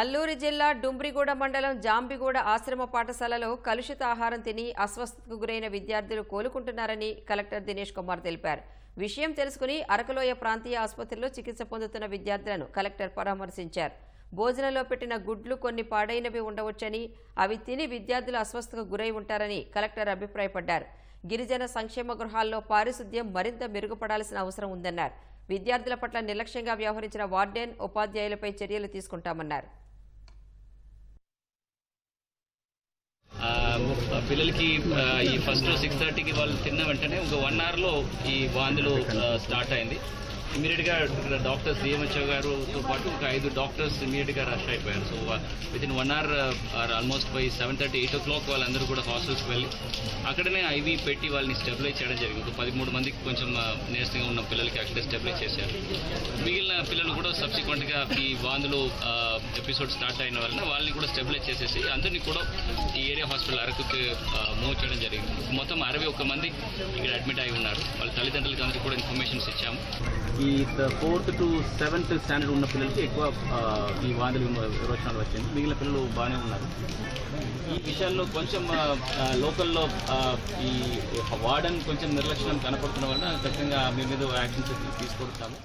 అల్లూరి జిల్లా డుంబ్రిగూడ మండలం జాంబిగూడ ఆశ్రమ పాఠశాలలో కలుషిత ఆహారం తిని అస్వస్థతకు గురైన విద్యార్థులు కోలుకుంటున్నారని కలెక్టర్ దినేష్ కుమార్ తెలిపారు. విషయం తెలుసుకుని అరకలోయ ప్రాంతీయ ఆసుపత్రిలో చికిత్స పొందుతున్న విద్యార్థులను కలెక్టర్ పరామర్శించారు. భోజనంలో పెట్టిన గుడ్లు కొన్ని పాడైనవి ఉండవచ్చని అవి తిని విద్యార్థులు అస్వస్థతకు గురై ఉంటారని కలెక్టర్ అభిప్రాయపడ్డారు. గిరిజన సంక్షేమ గృహాల్లో పారిశుద్ధ్యం మరింత మెరుగుపడాల్సిన అవసరం ఉందన్నారు. విద్యార్థుల పట్ల నిర్లక్ష్యంగా వ్యవహరించిన వార్డెన్ ఉపాధ్యాయులపై చర్యలు తీసుకుంటామన్నారు. ఆ, పిల్లలకి ఈ ఫస్ట్ సిక్స్ థర్టీకి వాళ్ళు తిన్న వెంటనే ఒక వన్ అవర్లో ఈ వాంతులు స్టార్ట్ అయింది. ఇమీడియట్గా డాక్టర్స్ డిఎంహెచ్ఓ గారుతో పాటు ఒక ఐదు డాక్టర్స్ ఇమీడియట్గా రష్ అయిపోయారు. So within one hour almost by seven thirty eight o'clock వాళ్ళందరూ కూడా హాస్టల్స్కి వెళ్ళి అక్కడనే ఐవి పెట్టి వాళ్ళని స్టెబిలైజ్ చేయడం జరిగింది. పదమూడు మందికి కొంచెం నీరసంగా ఉన్న పిల్లలకి అక్కడే స్టెబిలైజ్ చేశారు. మిగిలిన పిల్లలు కూడా సబ్సిక్వెంట్గా ఈ వాందులు ఎపిసోడ్ స్టార్ట్ అయిన వలన వాళ్ళని కూడా స్టెబిలైజ్ చేసేసి అందరినీ కూడా ఈ ఏరియా హాస్పిటల్ అరకుకి మూవ్ చేయడం జరిగింది. మొత్తం అరవై ఒక్క మంది ఇక్కడ అడ్మిట్ అయి ఉన్నారు. వాళ్ళ తల్లిదండ్రులకి అందరికీ కూడా ఇన్ఫర్మేషన్స్ ఇచ్చాము. ఈ ఫోర్త్ టు సెవెంత్ స్టాండర్డ్ ఉన్న పిల్లలకి ఎక్కువ ఈ వాంతులు విరోచనాలు వచ్చింది మిగిలిన పిల్లలు బాగానే ఉన్నారు. ఈ విషయాల్లో కొంచెం లోకల్లో ఈ వార్డన్ కొంచెం నిర్లక్ష్యం కనపడుతున్న వల్ల ఖచ్చితంగా మీ మీద యాక్షన్స్ తీసుకుంటాము